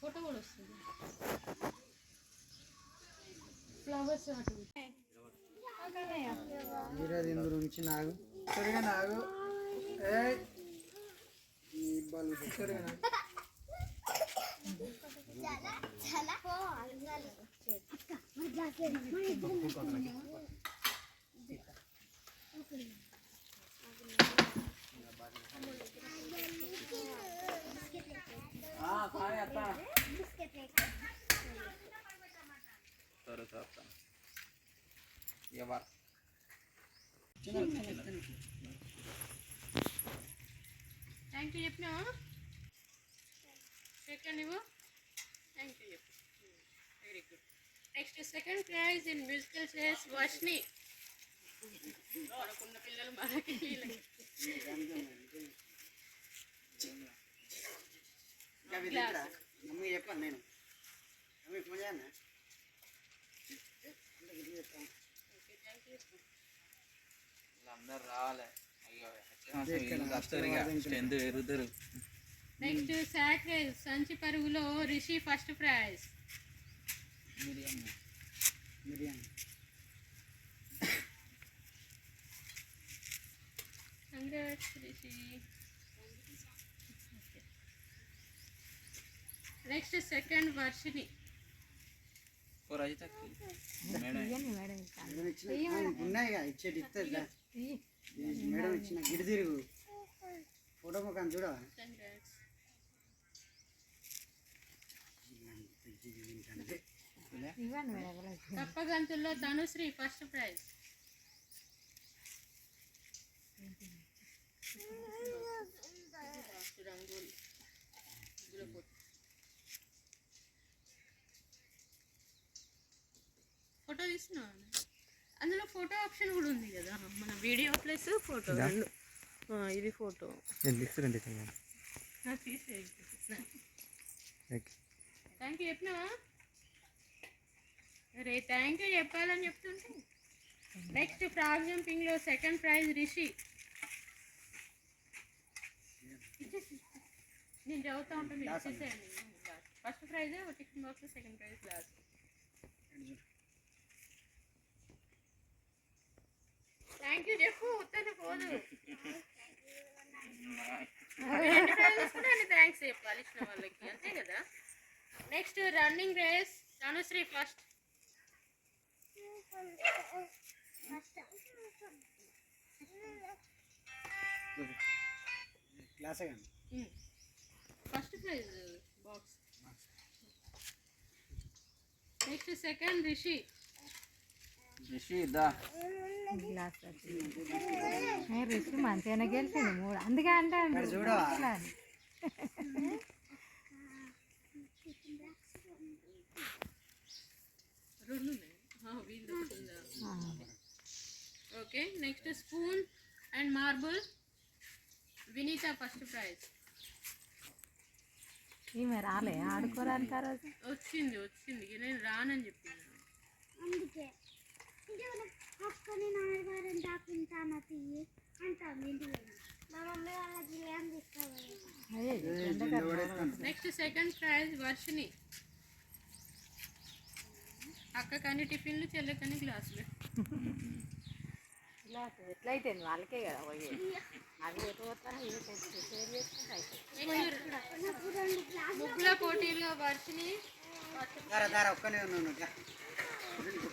Photo కూడా వస్తుంది. Flowers అటు ఇందు నుంచి నాగు. సరిగా నాగు. ఏయ్. ఈ ఇబ్బంది సరిగా నాగు. సరే సార్ ఎవరు థ్యాంక్ యూ చెప్పినావా? సెకండ్ ఇవ్వు. థ్యాంక్ యూ చెప్పు. Very good next second prize in musical చేస్ వర్షిని మనకున్న పిల్లలు మనకి. అవి దగ్గర మమ్మీ చెప్పాను నేను మమ్మీ ఫోన్ చేయన్నా వీళ్ళందరూ రావాలి నెక్స్ట్ సాక్రేజ్ సంచి పరుగులో Rishi first prize congrats Rishi next second Varshini madam. ఇచ్చిన గిడి తిరుగు. ఫోటో ముఖం చూడవా? తప్పగంతుల్లో ధనుశ్రీ ఫస్ట్ ప్రైజ్ తీస్తున్నావా అందులో ఫోటో ఆప్షన్ కూడా ఉంది కదా మన వీడియో ప్లస్ ఫోటో రెండు ఇది? ఫోటో డిఫరెంట్ తీసే థ్యాంక్ యూ చెప్పినావా? అరే థ్యాంక్ యూ చెప్పాలని చెప్తుంటే. నెక్స్ట్ ఫ్రాగ్ జంపింగ్లో సెకండ్ ప్రైజ్ రిషి. నేను చదువుతా ఉంటాను first prize tiffin box second prize glass thank you చెప్పు ఉత్తన పోదు రెండు ప్రైజెస్ కూడా అన్ని థ్యాంక్స్ చెప్పాలి ఇచ్చిన వాళ్ళకి అంతే కదా next running race Tanushree first class first prize box next second Rishi Rishi మంచిగానే గెలిచింది? మూడు. అందుకే అంటే okay next spoon and marble. Vineetha first prize. ఈమె రాలే ఆడుకోరానికి ఆ రోజు. వచ్చింది వచ్చింది. నేను రానని చెప్పింది. అందుకే. ఇంకేమైనా అక్కని నాన్నగారిని దాక్కుంటాను తీయి అంటాను ఇంటికి మా మమ్మీ తీసుకోవాలి. అదే నెక్స్ట్ సెకండ్ ప్రైజ్ వర్షిని అక్క కానీ టిఫిన్లు చెల్లె కానీ గ్లాసులు. ఇలా ఎట్లయితే వాళ్ళకే కదా నెక్స్ట్ ముగ్గుల పోటీలో వర్షిని ఒక్కనే ఉన్నాను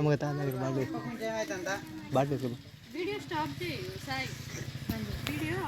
ಅಮಗ ತಂದೆ ನಿಮಗೆ ಬಾಗಿ ವಿಡಿಯೋ ಸ್ಟಾಪ್ ಛೈ ಹಂದಿ ವಿಡಿಯೋ